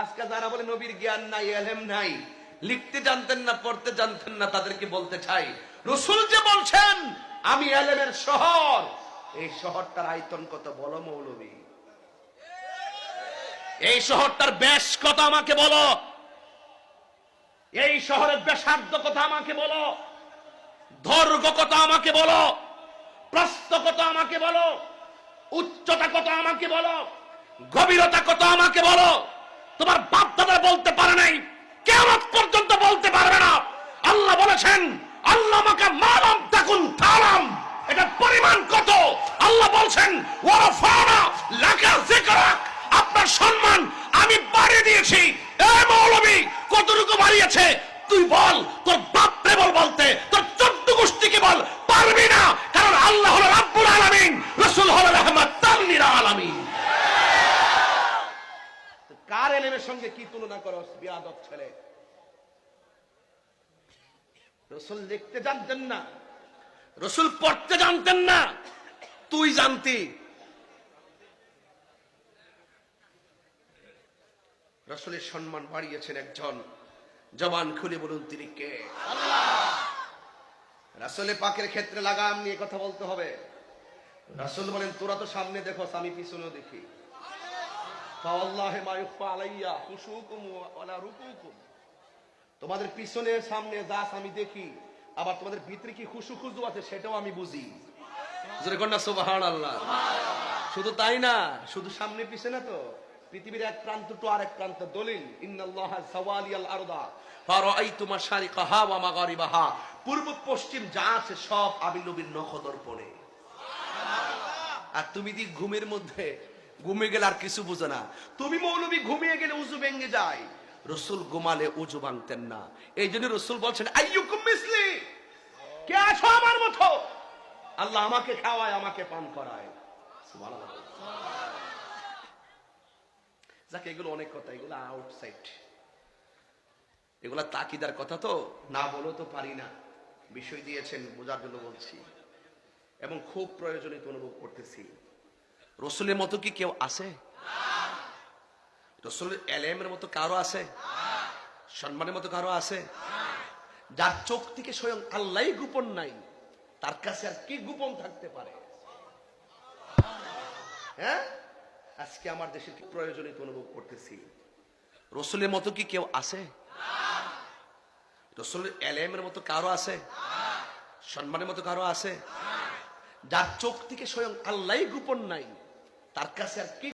আজকে যারা বলে নবীর জ্ঞান নাই, এলেম নাই, লিখতে জানতেন না, পড়তে জানতেন না, তাদেরকে বলতে চাই, রসুল যে বলছেন, আমি এলেমের শহর। এই শহরটার আয়তন কত বলো মৌলবী? এই শহরটার বেশ কত আমাকে বলো? এই শহরের বেসার্ধ কথা আমাকে বলো? দৈর্ঘ্য কত আমাকে বলো? প্রস্থ কত আমাকে বলো? উচ্চতা কত আমাকে বলো? গভীরতা কত আমাকে বলো? তোমার বাপ দাদা বলতে পারে নাই। কেমন পর্যন্ত বলতে পারবে না। আল্লাহ বলেছেন, আল্লাহ আমাকে মারাম তাকুন তালাম এটা পরিমাণ কত? আল্লাহ বলছেন আপনার সম্মান আমি বাড়িয়ে দিয়েছি। এ কতটুকু বাড়িয়েছে? তুই বল তোর বাপরে বল বলতে তোর চোদ্দ গোষ্ঠীকে বল পারবি না কারণ আল্লাহ হলো রাব্বুল আলামিন রাসূল হলো রাহমাতাল লিল আলামিন কার এলেমের সঙ্গে কি তুলনা করো, বিয়াদব ছেলে? রসুল লিখতে জানতেন না, রসুল পড়তে জানতেন না, তুই জানতি। রসুলের সম্মান বাড়িয়েছেন একজন জবান খুলে বলুন, তিনি কে? রাসুলের পাকের ক্ষেত্রে লাগাম নিয়ে কথা বলতে হবে। রাসুল বলেন, তোরা তো সামনে দেখো, আমি পিছনেও দেখি। তোমাদের পিছনে সামনে যাস আমি দেখি, আবার তোমাদের ভিতরে কি খুশু খুজু আছে সেটাও আমি বুঝি। সুবহানাল্লাহ। শুধু তাই না, শুধু সামনে পিছনে তো, পৃথিবীর এক প্রান্ত টু আরেক প্রান্ত দলিল পূর্ব পশ্চিম যা আছে সব আমি নবীর নখদর্পণে। আর তুমি দি ঘুমের মধ্যে ঘুমিয়ে গেলে আর কিছু বুঝো না। তুমি মৌলবী ঘুমিয়ে গেলে উজু ভেঙে যায়। রসুল ঘুমালে উজু ভাঙতেন না। এই জন্য রসুল বলছেন কে আছো আমার মতো? আল্লাহ আমাকে খাওয়ায়, আমাকে পান করায়। যাক, এগুলো অনেক কথা, এগুলো আউটসাইড এগুলা তাকিদার কথা তো, না বলেও তো পারি না। বিষয় দিয়েছেন, বোঝার জন্য বলছি। এবং খুব প্রয়োজনীয় অনুভব করতেছি। রসুলের মতো কি কেউ আছে? রসুলের এলেমের মতো কারও আছে? সম্মানের মতো কারও আছে? যার চোখ থেকে স্বয়ং আল্লাহ গোপন নাই, তার কাছে আর কি গোপন থাকতে পারে? হ্যাঁ? আজকে আমার দেশের কি প্রয়োজনীয় অনুভব করতেছি রসুলের মতো কি কেউ আছে? রসুলের এলেমের মতো কারও আছে? সম্মানের মতো কারও আছে? যার চোখ থেকে স্বয়ং আল্লাহ গোপন নাই তার কাছে আর কি